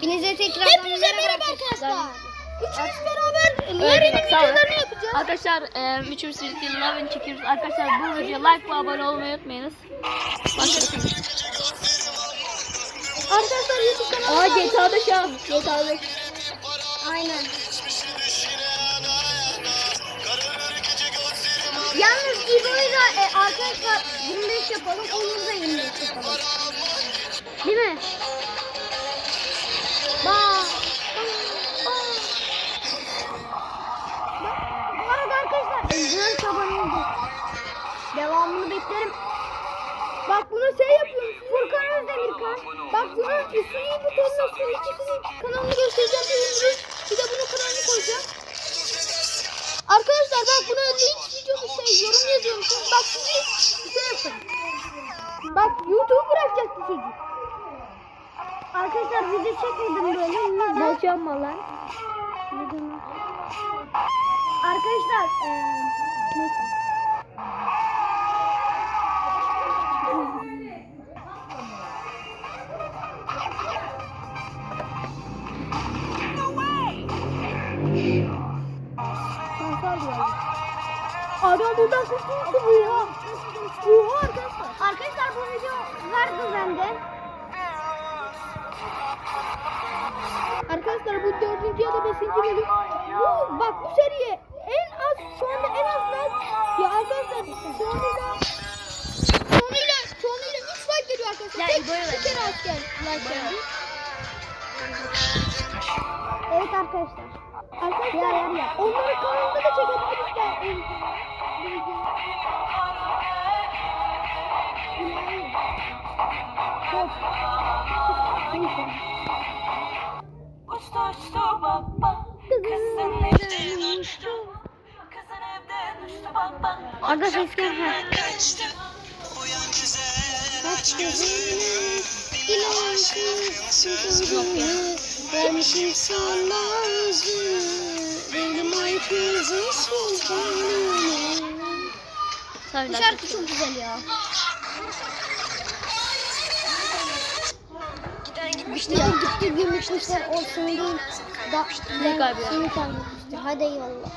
Hepinize tekrar Hepinize merhaba arkadaşlar. Üçümüz beraber sağ olun. videolarını yapacağız. Arkadaşlar e, üçümüz birlikte Love çekiyoruz. Arkadaşlar bu videoya like ve abone olmayı unutmayınız. Başlayalım. Arkadaşlar YouTube kanalı Aa GTA'da şu an. GTA'da. Aynen. Yalnız İbo'yu da e, arkadaşlar 25 yapalım. Onur da 25 yapalım. Değil mi? Özdemirkan. Bak bunun ismini butonuna şu ikisinin kanalını göstereceğim. Bir, bir de bunun kanalını koyacağım. Arkadaşlar bak buna hiç video şey yorum yazıyor musunuz? Bak siz bir şey yapın. Bak YouTube bırakacak bu çocuk. Arkadaşlar video çekmedim böyle. Neden? Boş yapma lan. Arkadaşlar eee neyse. Adam buradan kurtuldu bu ya. Oha arkadaşlar. Arkadaşlar bu video vardı bende. Arkadaşlar bu dördüncü ya da beşinci bölüm. Bu bak bu seriye Ya, ya, ya. onları kanalda da çekebiliriz ben. Hop. Neyse. Uçtu. uçtu. Baba Kızın evden uçtu Kızın evden uçtu baba Arkadaşlar eskiden ha. Kaçtı Uyan güzel aç gözünü. Vermişim sana Tabii Bu şarkı çok güzel ya. İşte gitti gümüşmüşler o sınırın da Ne kaybı ya? Hadi eyvallah.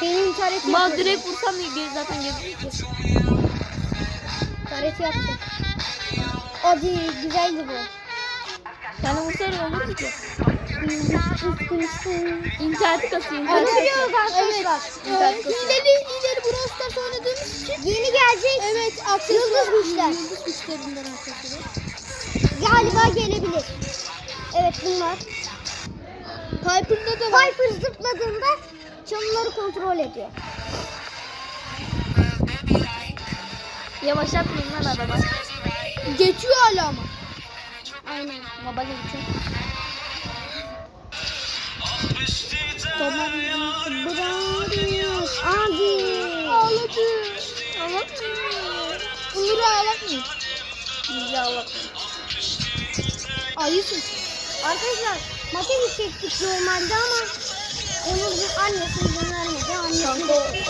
Senin tareti yapacak. direkt vursam zaten gözüküyor. Tareti yapacak. Hadi güzeldi bu. Yani vursaydı olurdu ki. İnterneti kasıyor. Onu biliyoruz arkadaşlar. İnternet kasıyor. Hileli, hileli Brawl Stars oynadığımız için Yeni gelecek. Evet, Yıldız güçler. Yıldız güçlerinden arkadaşlar. Galiba gelebilir. Evet bunlar. Piper'da da var. Piper zıpladığında çalıları kontrol ediyor. Yavaşlatmayın lan adama. Geçiyor hala ama. Aynen. Bana geçiyor. Tamam. Bırakıyoruz. Hadi. Ağladı. Onur'u ağlatmıyor. İyice ağlatmayın. Ayısın. Arkadaşlar maça gidecektik normalde ama Onur'un annesi izin vermedi. Annesi Kanka de-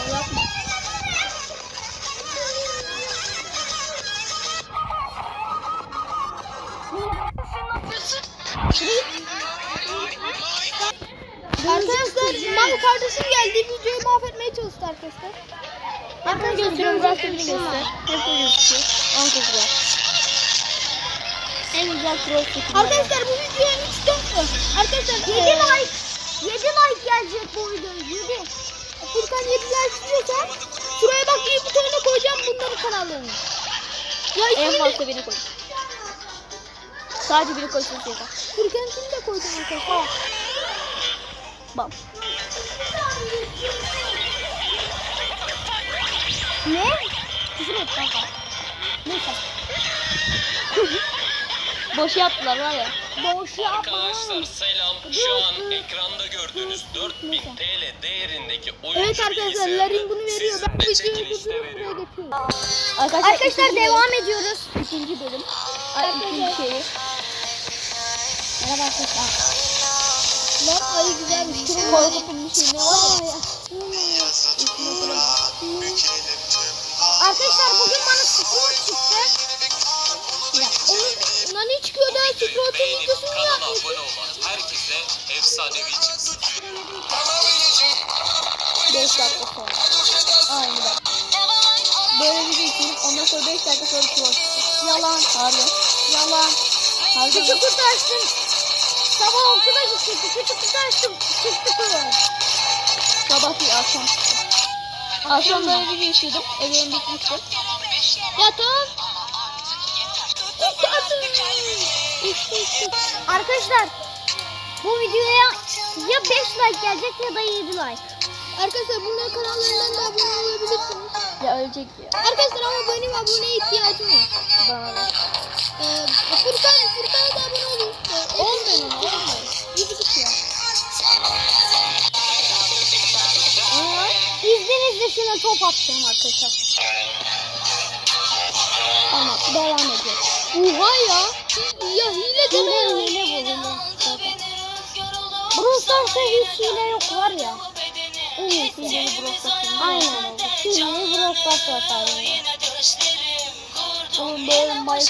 Mal kardeşim geldi. Videoyu mahvetmeye çalıştı arkadaşlar. Arkadaşlar gösteriyorum. Bir göster. De gözüküyor. Arkadaşlar. En güzel çekimi. Arkadaşlar bu videoya 3 dönüyor. Arkadaşlar 7 eee, like. 7 like gelecek bu videoya. 7. Furkan 7 like istiyorsan şuraya bak iyi butonuna koyacağım bunların kanallarını. Ya En fazla biri koy. Sadece biri koysun yeter. Furkan'ınkini de koydum arkadaşlar. Bam. Ne? Küfür et kanka. Neyse. Boş yaptılar var ya. Boş yapma. Arkadaşlar selam. Şu an ekranda gördüğünüz 4000 TL değerindeki oyuncu Evet arkadaşlar bilgisayarı Larin bunu veriyor. Ben sizlere videoyu çekilişte durdurup buraya veriyorum. getiriyorum. Arkadaşlar, Arkadaşlar ikinci devam ediyoruz. Bölüm, ikinci bölüm. Ay, ikinci şeyi. Merhaba arkadaşlar. Lan ayı güzelmiş. Korkutun bir şey ne var ya. Beğenip videosunu kanala abone olan herkese efsanevi çıksın. 5 dakika sonra. Aynı bak. Böyle video çekip ondan sonra 5 dakika sonra çıktı. Yalan. Harbi. Yalan. Harbi. Küçük açtım. Sabah okula gidecektik. Küçük açtım. Çıktı kıvır. Sabah değil akşam. Akşam böyle video işledim. Evim bitmişti. Ya tamam. Arkadaşlar bu videoya ya 5 like gelecek ya da 7 like. Arkadaşlar bunların kanallarından da abone olabilirsiniz. Ya ölecek ya. Arkadaşlar ama benim aboneye ihtiyacım var. Bana da. Ee, Furkan, Furkan'a da abone olun. Ee, Olmuyor mu? Olmuyor. Yüzü bitiyor. İzninizle şuna top attım arkadaşlar. Tamam. Devam ediyoruz. Oha ya. Ya hile deme ya. Hile hile bu hile. Brawl Stars'ta hiç hile yok var ya. En iyisi de Brawl. Aynen. Hileyi Brawl Stars var sadece. Oğlum bu oyun bay...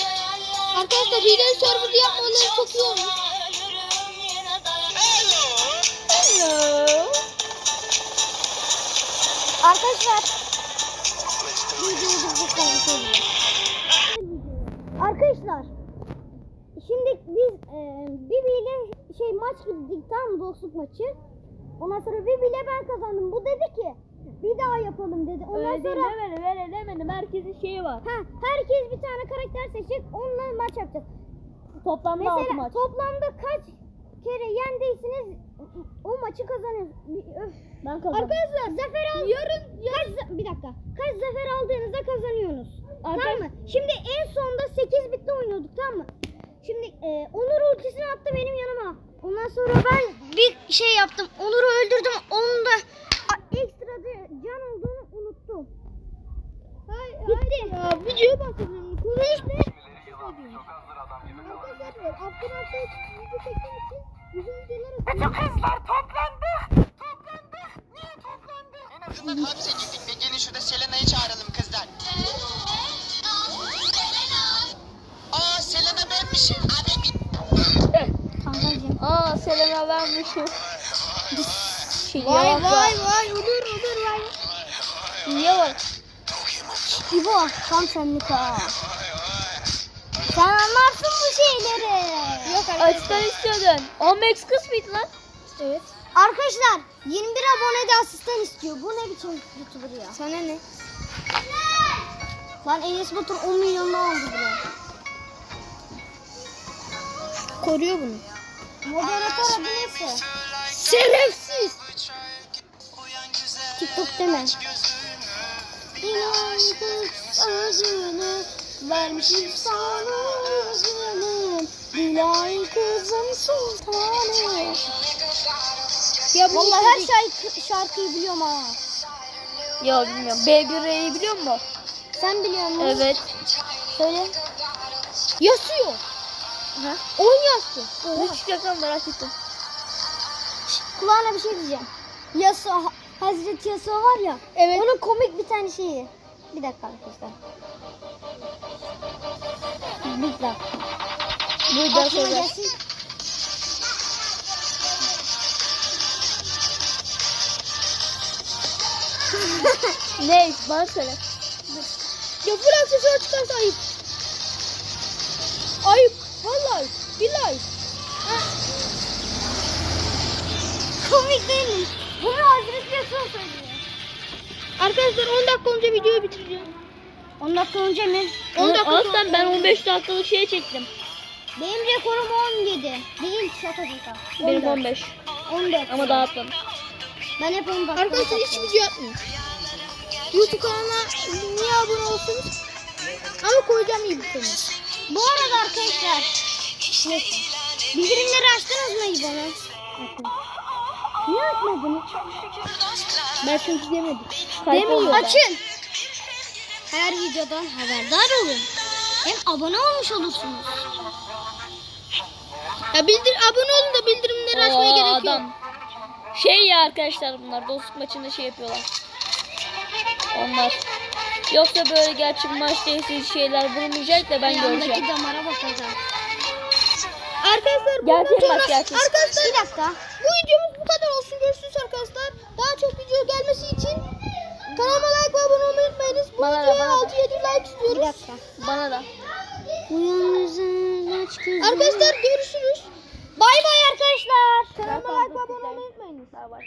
Arkadaşlar hile server yapmaları çok iyi olmuş. Hello. Arkadaşlar videoyu konuşalım. Arkadaşlar şimdi biz e, Bibi ile şey maç gittik tamam mı dostluk maçı. Ondan sonra Bibi ile ben kazandım. Bu dedi ki bir daha yapalım dedi. Ondan Öyle değil sonra demedim öyle demedim. Herkesin şeyi var. ha, herkes bir tane karakter seçecek. Onunla maç yapacağız. Toplamda 6 Mesela maç. toplamda kaç kere yendiyseniz o maçı kazanıyorsunuz. Öf. Ben kazandım. Arkadaşlar zafer al. Yarın, kaç, bir dakika. Kaç zafer aldığınızda kazanıyorsunuz. Arkadaş- Tamam mı? Şimdi en sonda 8 bitti oynuyorduk tamam mı? Şimdi e, Onur ultisini attı benim yanıma. Ondan sonra ben bir şey yaptım. Onur'u öldürdüm. Onun da a- ekstra da can olduğunu unuttum. Hayır, Gitti. Ya videoya bakıyorum. Konuş ne? Arkadaşlar çektiğim için videolar atıyorum. Kızlar toplandı. Toplandı. Niye toplandı? En azından hapse gittik de gelin şurada Selena'yı çağıralım kızlar. Vermişim. Şey, Vay yavaş vay ver. vay olur olur vay. Niye var? İbo tam senlik ha. Sen anlarsın bu şeyleri. Yok Açtan istiyordun. 10 kız mıydı lan? Evet. Arkadaşlar 21 abone de asistan istiyor. Bu ne biçim YouTuber ya? Sana ne? Lan Enes Batur 10 milyonunu aldı bile. Koruyor bunu. Moderatör adı neyse. Şerefsiz. TikTok deme. İnan kız özünü vermişim sana özünü. Dilay kızım sultanı. Ya bu Vallahi her şarkı, şarkıyı biliyorum ha. Ya bilmiyorum. B1R'yi biliyor musun? Sen biliyor musun? Evet. Söyle. Yasıyor. Ha? On yastı. Ne çıkacak merak ettim. Kulağına bir şey diyeceğim. Yasa, Hazreti Yasa var ya. Evet. Onun komik bir tane şeyi. Bir dakika arkadaşlar. Bir dakika. Burada Aklıma söyler. gelsin. Ne? Bana söyle. Ya full aksesuar çıkarsa ayıp. Ayıp. Billahi. Komik değil mi? Bunu Hazreti Yasa söylüyor. Arkadaşlar 10 dakika önce videoyu bitireceğim. 10 dakika önce mi? 10 dakika Aslan ben 15 dakikalık şey çektim. Benim rekorum 17. Değil şaka şaka. Benim 14. 15. 14. Ama dağıtmadım. Ben hep 10 dakika. Arkadaşlar hiç video atmıyorum. YouTube kanalına niye abone olsunuz? Ama koyacağım iyi bir sene. Bu arada arkadaşlar. Neyse. Bildirimleri açtınız mı İbo'na? Niye açmadınız? Ben çünkü demedim. Demiyor. Açın. Her videodan haberdar olun. Hem abone olmuş olursunuz. Ya bildir abone olun da bildirimleri açmaya Oo, gerek yok. adam. Şey ya arkadaşlar bunlar dostluk maçında şey yapıyorlar. Onlar. Yoksa böyle gerçek maçta şeyler bulunmayacak da ben göreceğim. Yandaki damara bakacağım. Arkadaşlar bundan Gerçek maç, gerçek. arkadaşlar Bir dakika. bu videomuz bu kadar olsun. Görüşürüz arkadaşlar. Daha çok video gelmesi için kanalıma like ve abone olmayı unutmayınız. Bu Bana videoya bana da. 6-7 like Bir istiyoruz. dakika. Bana da. Arkadaşlar görüşürüz. Bay bay arkadaşlar. Kanalıma like ve abone olmayı unutmayınız. Bay bay.